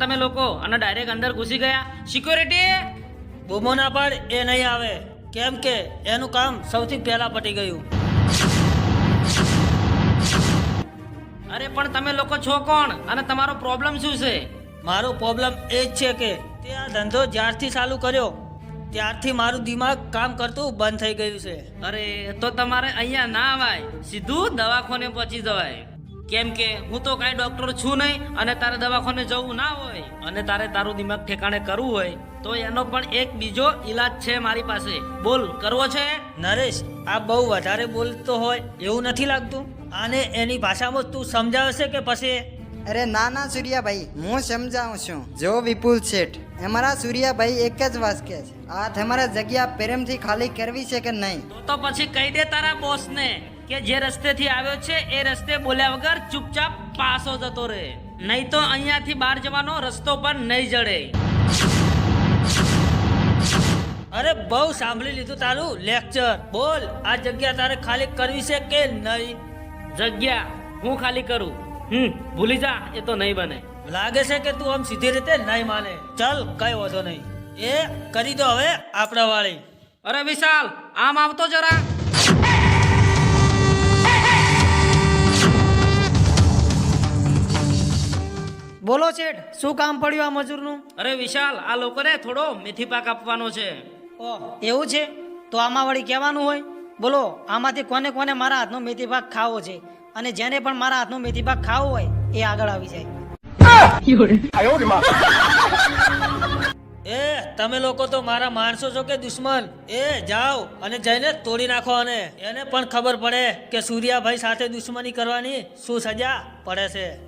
તમે લોકો અને ડાયરેક્ટ અંદર ઘૂસી ગયા. સિક્યોરિટી બૂમો ના પાડ એ નહીં આવે. કેમ કે એનું કામ સૌથી પહેલા પટી ગયું. અરે પણ તમે લોકો છો કોણ? અને તમારો પ્રોબ્લેમ શું છે? મારો પ્રોબ્લેમ એ જ છે કે તે આ ધંધો જ્યારથી ચાલુ કર્યો ત્યારથી મારું દિમાગ કામ કરતું બંધ થઈ ગયું છે. અરે તો તમારે અહીંયા ના આવાય સીધું દવાખાને પહોંચી જવાય. કેમ કે હું તો કાંઈ ડોક્ટર છું નહીં અને તારે દવાખાને જવું ના હોય અને તારે તારું દિમાગ ઠેકાણે કરવું હોય તો એનો પણ એક બીજો ઈલાજ છે મારી પાસે. બોલ કરવો છે? નરેશ આ બહુ વધારે બોલતો હોય એવું નથી લાગતું. આને એની ભાષામાં તું સમજાવશે કે પછી? અરે ના ના સૂર્યાભાઈ હું સમજાવું છું. જો વિપુલ શેઠ અમારા સૂર્યાભાઈ એક જ વાત કે છે. આ તમારા જગ્યા પ્રેમથી ખાલી કરવી છે કે નહીં? તો તો પછી કહી દે તારા બોસને. કે જે રસ્તેથી આવ્યો છે, એ રસ્તે બોલ્યા વગર ચૂપચાપ પાસો જતો રહે. નહીં તો અહીંયાથી બહાર જવાનો રસ્તો પણ નહીં જડે. અરે, બહુ સાંભળી લીધું તારું લેક્ચર. બોલ, આ જગ્યા તારે ખાલી કરવી છે કે નહીં? જગ્યા હું ખાલી કરું. હમ, ભૂલી જા, એ તો નહીં બને. લાગે છે કે તું આમ સીધી રીતે નહીં માને. ચલ, કઈ વાંધો નહીં. એ કરી દો હવે આપણા વાળી અરે, વિશાલ, આમ આવતો જરા. બોલો શેઠ શું કામ પડ્યું આ મજૂરનું? અરે વિશાલ આ લોકોને થોડો મેથી પાક આપવાનો છે. ઓહ એવું છે? તો આમાં વળી કહેવાનું હોય? બોલો આમાંથી કોને કોને મારા હાથનો મેથી પાક ખાવો છે? અને જેને પણ મારા હાથનો મેથી પાક ખાવો હોય એ આગળ આવી જાય. એ તમે લોકો તો મારા માણસો છો કે દુશ્મન? એ જાઓ અને જઈને તોડી નાખો અને એને પણ ખબર પડે કે સૂર્યાભાઈ સાથે દુશ્મની કરવાની શું સજા પડે છે.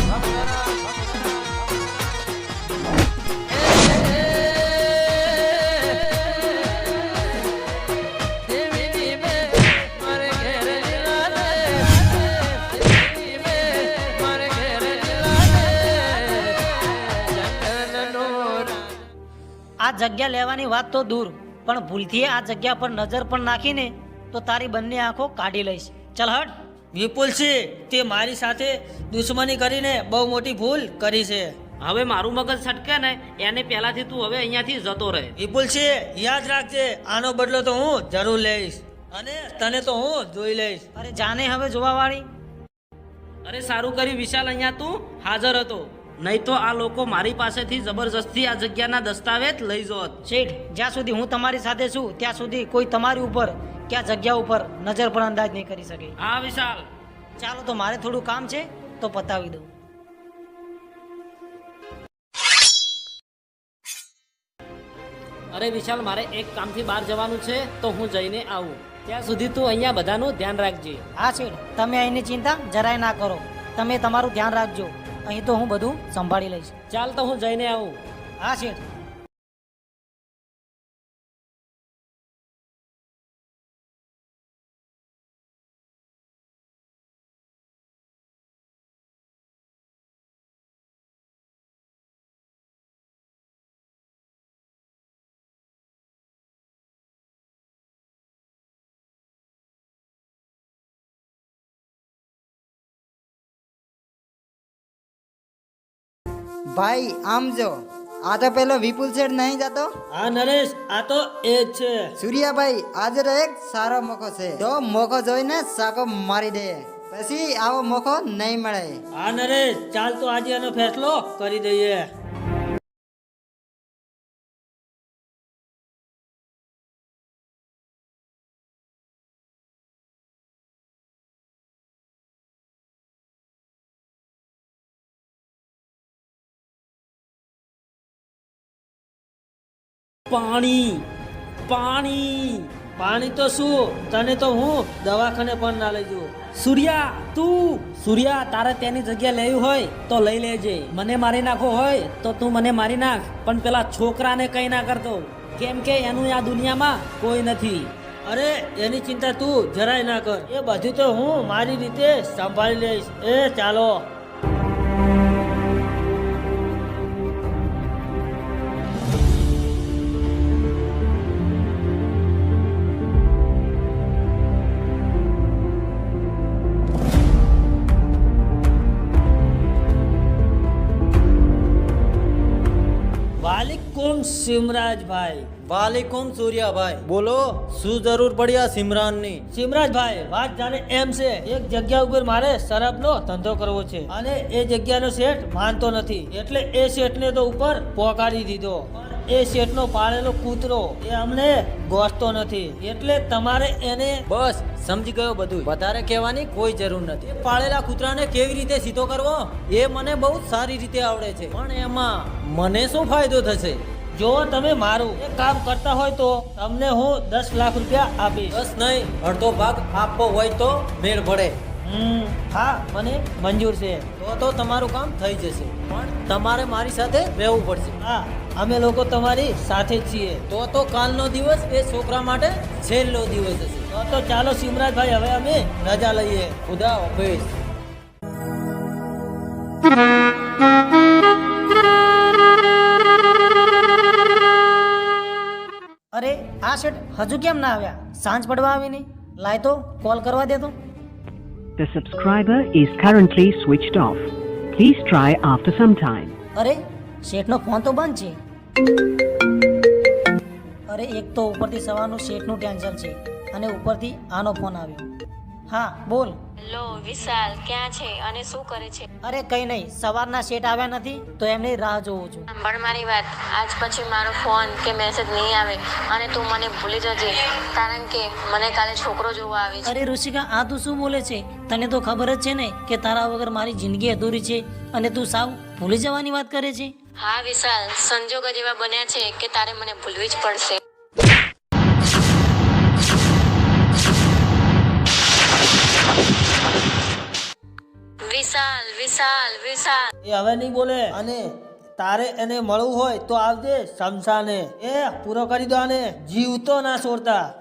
જગ્યા લેવાની વાત તો દૂર પણ ભૂલથી આ જગ્યા પર નજર પણ નાખીને તો તારી બંને આંખો કાઢી લઈશ. ચલ હટ. વિપુલસિંહ તે મારી સાથે દુશ્મની કરીને બહુ મોટી ભૂલ કરી છે. હવે મારું મગજ છટકે ને એને પહેલાથી તું હવે અહીંયાથી જતો રહે. વિપુલસિંહ યાદ રાખજે આનો બદલો તો હું જરૂર લઈશ અને તને તો હું જોઈ લઈશ. અરે જાને હવે જોવા વાળી અરે સારું કર્યું વિશાલ અહીંયા તું હાજર હતો. નહીં તો આ લોકો મારી પાસેથી જબરજસ્તી આ જગ્યાના દસ્તાવેજ લઈ જોત. શેઠ જ્યાં સુધી હું તમારી સાથે છું ત્યાં સુધી કોઈ તમારી ઉપર ક્યાં જગ્યા ઉપર નજર પણ અંદાજ નહીં કરી શકે. હા વિશાલ. ચાલો તો મારે થોડું કામ છે તો પતાવી દઉં. અરે વિશાલ મારે એક કામથી બહાર જવાનું છે તો હું જઈને આવું. ત્યાં સુધી તું અહીંયા બધાનું ધ્યાન રાખજે. હા શેઠ તમે અહીંની ચિંતા જરાય ના કરો. તમે તમારું ધ્યાન રાખજો. અહીં તો હું બધું સંભાળી લઈશ. ચાલ તો હું જઈને આવું. હા શેઠ. ભાઈ આમ જો. આ તો પેલો વિપુલ શેઠ નહીં જતો? હા નરેશ આ તો એ જ છે. સૂર્યાભાઈ આજે તો એક સારો મોકો છે. તો મોકો જોઈને સાકો મારી દે. પછી આવો મોકો નહીં મળે. હા નરેશ ચાલ તો આજે એનો ફેસલો કરી દઈએ. પાણી પાણી. પાણી તો શું? તને તો હું દવાખાને પણ ના લઈ જઉં. સૂર્યા તું. સૂર્યા તારે તેની જગ્યા લેવી હોય તો લઈ લેજે. મને મારી નાખો હોય તો તું મને મારી નાખ. પણ પેલા છોકરાને કઈ ના કરતો કેમ કે એનું આ દુનિયામાં કોઈ નથી. અરે એની ચિંતા તું જરાય ના કર. એ બધું તો હું મારી રીતે સંભાળી લઈશ. એ ચાલો. સિમરાજભાઈ. વાલેકુમ સૂર્યાભાઈ. બોલો. શું જરૂર પડ્યા સિમરાનની? સિમરાજભાઈ વાત જાણે એમ છે. એક જગ્યા ઉપર મારે શરાબનો ધંધો કરવો છે. અને એ જગ્યાનો શેઠ માનતો નથી. એટલે એ શેઠને તો ઉપર પોકારી દીધો. એ શેઠનો પાળેલો કૂતરો એ અમને ગોસતો નથી. એટલે તમારે એને બસ સમજી ગયો બધું. વધારે કહેવાની કોઈ જરૂર નથી. પાળેલા કૂતરાને કેવી રીતે સીધો કરવો? એ મને બહુ સારી રીતે આવડે છે. પણ એમાં મને શું ફાયદો થશે? જો તમે મારું એ કામ કરતા હોય તો તમને હું દસ લાખ રૂપિયા આપીશ. બસ નહીં અડધો ભાગ આપવો હોય તો મેળ પડે. હા મને મંજૂર છે. તો તો તમારું કામ થઈ જશે. પણ તમારે મારી સાથે રહેવું પડશે. હા અમે લોકો તમારી સાથે જ છીએ. તો તો કાલનો દિવસ એ છોકરા માટે છેલ્લો દિવસ હશે. તો તો ચાલો સિમરાજભાઈ હવે અમે રજા લઈએ. ખુદા ઓફિસ. આ શેઠ હજુ કેમ ના આવ્યા? સાંજ પડવા આવીને લાય તો કોલ કરવા દે તો. The subscriber is currently switched off. Please try after some time. અરે શેઠનો ફોન તો બંધ છે. અરે એક તો ઉપરથી સવારનું શેઠનું ટેન્શન છે અને ઉપરથી આનો ફોન આવ્યો. હા બોલ. લો વિશાલ ક્યાં છે અને શું કરે છે? અરે કઈ નહીં સવારના શેઠ આવ્યા નથી તો એમની રાહ જોઉં છું. પણ મારી વાત આજ પછી મારો ફોન કે મેસેજ નહીં આવે અને તું મને ભૂલી જજે કારણ કે મને કાલે છોકરો જોવા આવે છે. અરે ઋષિકા આ તું શું બોલે છે? તને તો ખબર જ છે ને કે તારા વગર મારી જિંદગી અધૂરી છે અને તું સાવ ભૂલી જવાની વાત કરે છે? હા વિશાલ સંજોગ જ એવા બન્યા છે કે તારે મને ભૂલવી જ પડશે. વિશાલ વિશાલ. એ હવે નહીં બોલે. અને તારે એને મળવું હોય તો આવજે, શમશાને. એ પૂરો કરી દો આને. જીવતો ના છોડતા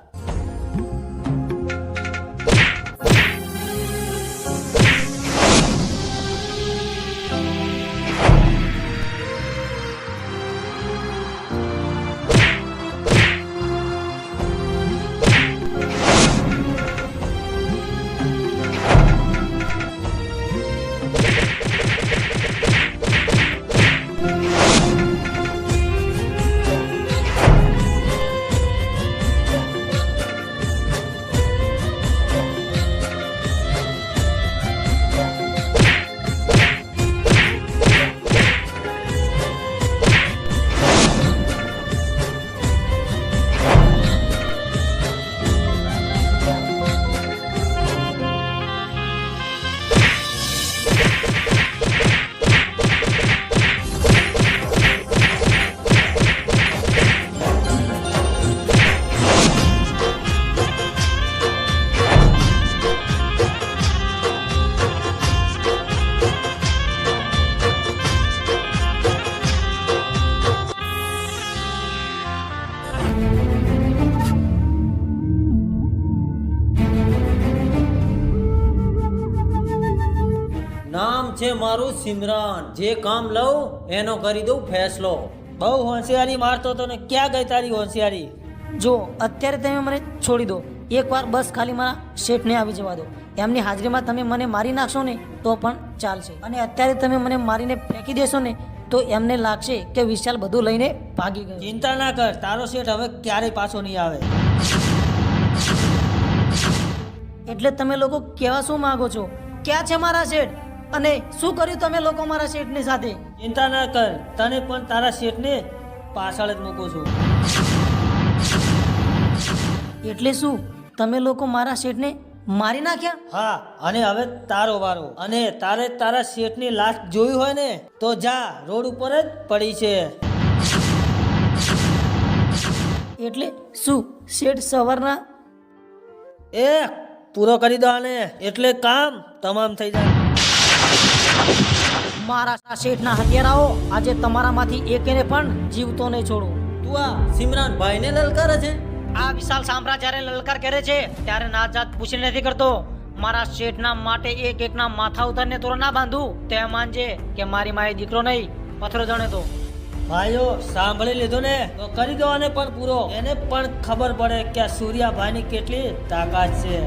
છે મારું સિમરણ જે કામ લઉં એનો કરી દઉં ફેસલો. બહુ હોશિયારી મારતો હતો ને ક્યાં ગઈ તારી હોશિયારી? જો અત્યારે તમે મને છોડી દો. એકવાર બસ ખાલી મારા શેઠને આવી જવા દો. એમની હાજરીમાં તમે મને મારી નાખશો ને તો પણ ચાલશે. અને અત્યારે તમે મને મારીને ફેંકી દેશો ને તો એમને લાગશે કે વિશાલ બધું લઈને ભાગી ગયો. ચિંતા ના કર તારો શેઠ હવે ક્યારેય પાછો નહીં આવે. એટલે તમે લોકો કેવા શું માગો છો? ક્યાં છે મારા શેઠ? અને શું કર્યું તમે લોકો મારા શેઠની સાથે? ચિંતા ના કર. તને પણ તારા શેઠને પાછળ જ મૂકું છું. એટલે શું? તમે લોકો મારા શેઠને મારી નાખ્યા? હા અને હવે તારો વારો. અને તારે તારા શેઠની લાશ જોઈ હોય ને તો જા રોડ ઉપર જ પડી છે. એટલે શું? શેઠ સવારના એ પૂરો કરી દો આને. એટલે કામ તમામ થઈ જાય. મારા શેઠના હથિયારાઓ આજે તમારામાંથી એકેને પણ જીવતો નહીં છોડો. તું આ સિમરાન ભાઈને લલકારે છે? આ વિશાલ સામ્રાજ્ય જ્યારે લલકાર કરે છે ત્યારે નાત જાત પૂછી નથી કરતો. મારા શેઠના માટે એક એકના માથા ઉતારને તોરો ના બાંધું. તે માનજે કે મારી માએ દીકરો નહીં પથરો જણે તો. ભાઈઓ સાંભળી લીધો ને? તો કરી દો આને પણ પૂરો. એને પણ ખબર પડે કે સૂર્યાભાઈની કેટલી તાકાત છે.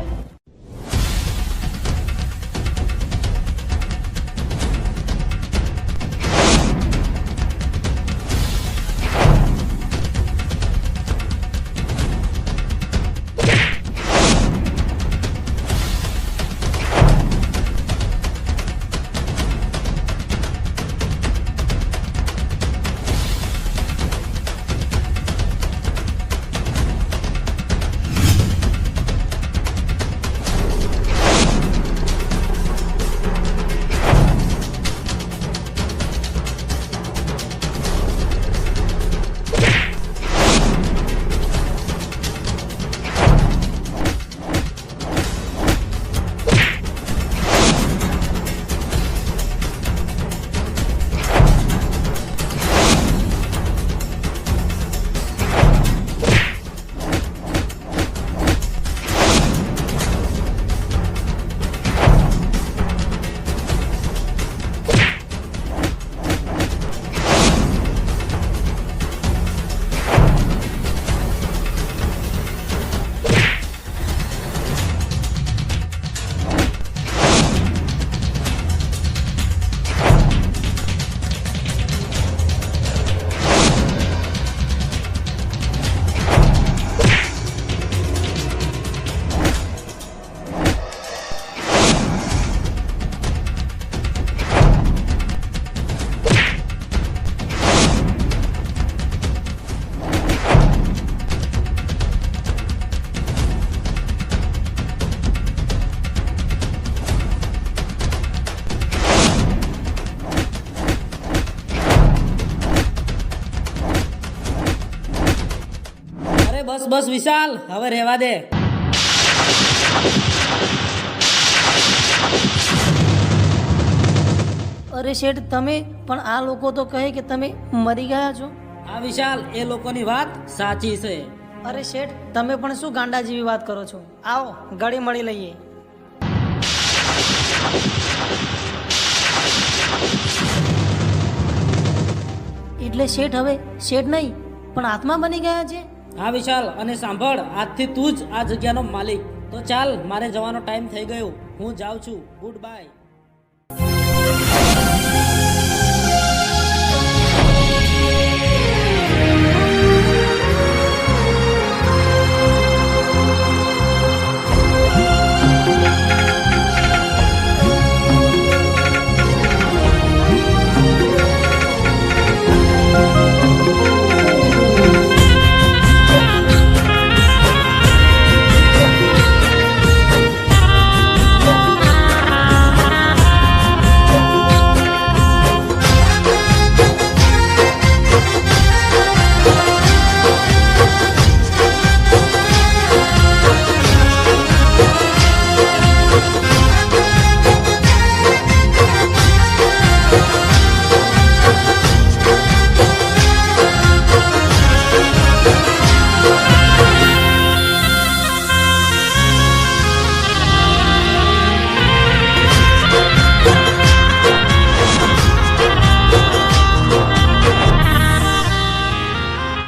અરે બસ બસ વિશાલ હવે રહેવા દે. અરે શેઠ તમે પણ આ લોકો તો કહે કે તમે મરી ગયા છો. આ વિશાલ એ લોકોની વાત સાચી છે. અરે શેઠ તમે પણ શું ગાંડા જેવી વાત કરો છો? આવો ગળી મળી લઈએ. એટલે શેઠ હવે શેઠ નહીં પણ આત્મા બની ગયા છે? હા, વિશાલ, અને સાંભળ, આજથી તું જ આ જગ્યાનો માલિક. તો ચાલ, મારે જવાનો ટાઈમ થઈ ગયો. હું જાઉં છું. Good bye